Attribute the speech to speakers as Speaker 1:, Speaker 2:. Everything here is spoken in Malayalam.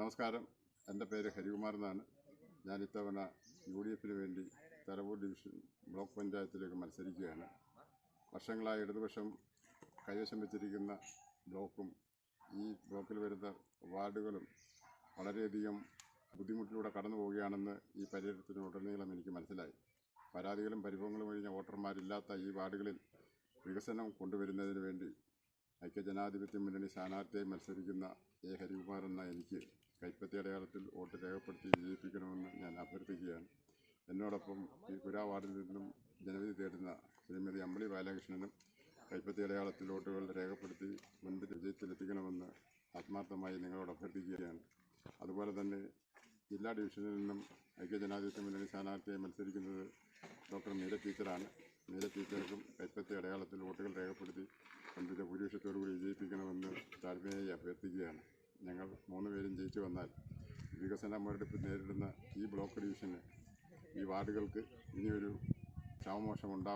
Speaker 1: നമസ്കാരം. എന്റെ പേര് ഹരികുമാർ എന്നാണ്. ഞാൻ ഇത്തവണ യു ഡി എഫിന് വേണ്ടി തലവൂർ ഡിവിഷൻ ബ്ലോക്ക് പഞ്ചായത്തിലേക്ക് മത്സരിക്കുകയാണ്. വർഷങ്ങളായി ഇടതുപക്ഷം കൈവശം വെച്ചിരിക്കുന്ന ബ്ലോക്കും ഈ ബ്ലോക്കിൽ വരുന്ന വാർഡുകളും വളരെയധികം ബുദ്ധിമുട്ടിലൂടെ കടന്നു പോവുകയാണെന്ന് ഈ പര്യടനത്തിനുടനീളം എനിക്ക് മനസ്സിലായി. പരാതികളും പരിഭവങ്ങളും കഴിഞ്ഞ വോട്ടർമാരില്ലാത്ത ഈ വാർഡുകളിൽ വികസനം കൊണ്ടുവരുന്നതിന് വേണ്ടി ഐക്യജനാധിപത്യ മുന്നണി സ്ഥാനാർത്ഥിയായി മത്സരിക്കുന്ന എ ഹരികുമാർ എന്ന എനിക്ക് കൈപ്പത്തി അടയാളത്തിൽ വോട്ട് രേഖപ്പെടുത്തി വിജയിപ്പിക്കണമെന്ന് ഞാൻ അഭ്യർത്ഥിക്കുകയാണ്. എന്നോടൊപ്പം ഈ പുരാ വാർഡിൽ നിന്നും ജനവിധി തേടുന്ന ശ്രീമതി അമ്പളി ബാലകൃഷ്ണനും കൈപ്പത്തി അടയാളത്തിൽ വോട്ടുകൾ രേഖപ്പെടുത്തി മുൻപിൽ വിജയത്തിലെത്തിക്കണമെന്ന് ആത്മാർത്ഥമായി നിങ്ങളോട് അഭ്യർത്ഥിക്കുകയാണ്. അതുപോലെ തന്നെ ജില്ലാ ഡിവിഷനിൽ നിന്നും ഐക്യജനാധിപത്യ മുന്നണി സ്ഥാനാർത്ഥിയായി മത്സരിക്കുന്നത് ഡോക്ടർ മീര ടീച്ചറാണ്. മീര ടീച്ചർക്കും കൈപ്പത്തി അടയാളത്തിൽ വോട്ടുകൾ രേഖപ്പെടുത്തി മുൻപിന്റെ ഭൂരിപക്ഷത്തോടുകൂടി വിജയിപ്പിക്കണമെന്ന് താഴ്മയായി അഭ്യർത്ഥിക്കുകയാണ്. ഞങ്ങൾ മൂന്ന് പേരും ജയിച്ചു വന്നാൽ വികസന മുരടിപ്പ് നേരിടുന്ന ഈ ബ്ലോക്ക് ഡിവിഷന് ഈ വാർഡുകൾക്ക് ഇനിയൊരു ക്ഷാമമോശം ഉണ്ടാ